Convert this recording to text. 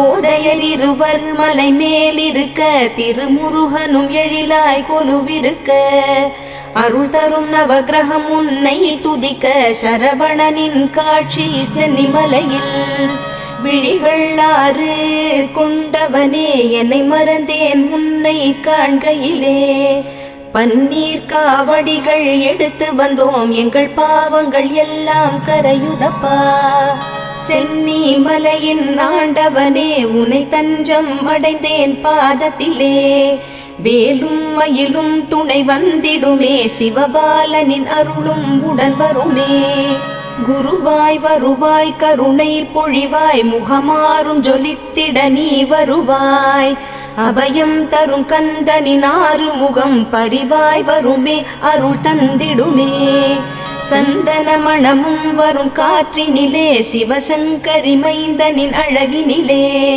போதையர் இருவர் மலை மேலிருக்க திருமுருகனும் எழிலாய் கொலுவிருக்க. அருள் தரும் நவகிரகம் உன்னை துதிக்க சரவணனின் காட்சி சென்னிமலையில். விழிகள் ஆறு கொண்டவனே என்னை மறந்தேன் உன்னை காண்கையிலே. பன்னீர் காவடிகள் எடுத்து வந்தோம் எங்கள் பாவங்கள் எல்லாம் கரையுதப்பா. சென்னி மலையின் ஆண்டவனே உனை தஞ்சம் அடைந்தேன் பாதத்திலே. வேலும் மயிலும் துணை வந்திடுமே சிவபாலனின் அருளும் உடன் வருமே. குருவாய் வருவாய் கருணை பொழிவாய் முகமாறும் ஜொலித்திட நீ வருவாய். அபயம் தரும் கந்தனின் ஆறு முகம் பரிவாய் வருமே அருள் தந்திடுமே. சந்தன மணமும் வரும் காற்றினிலே சிவசங்கரி மைந்தனின் அழகினிலே.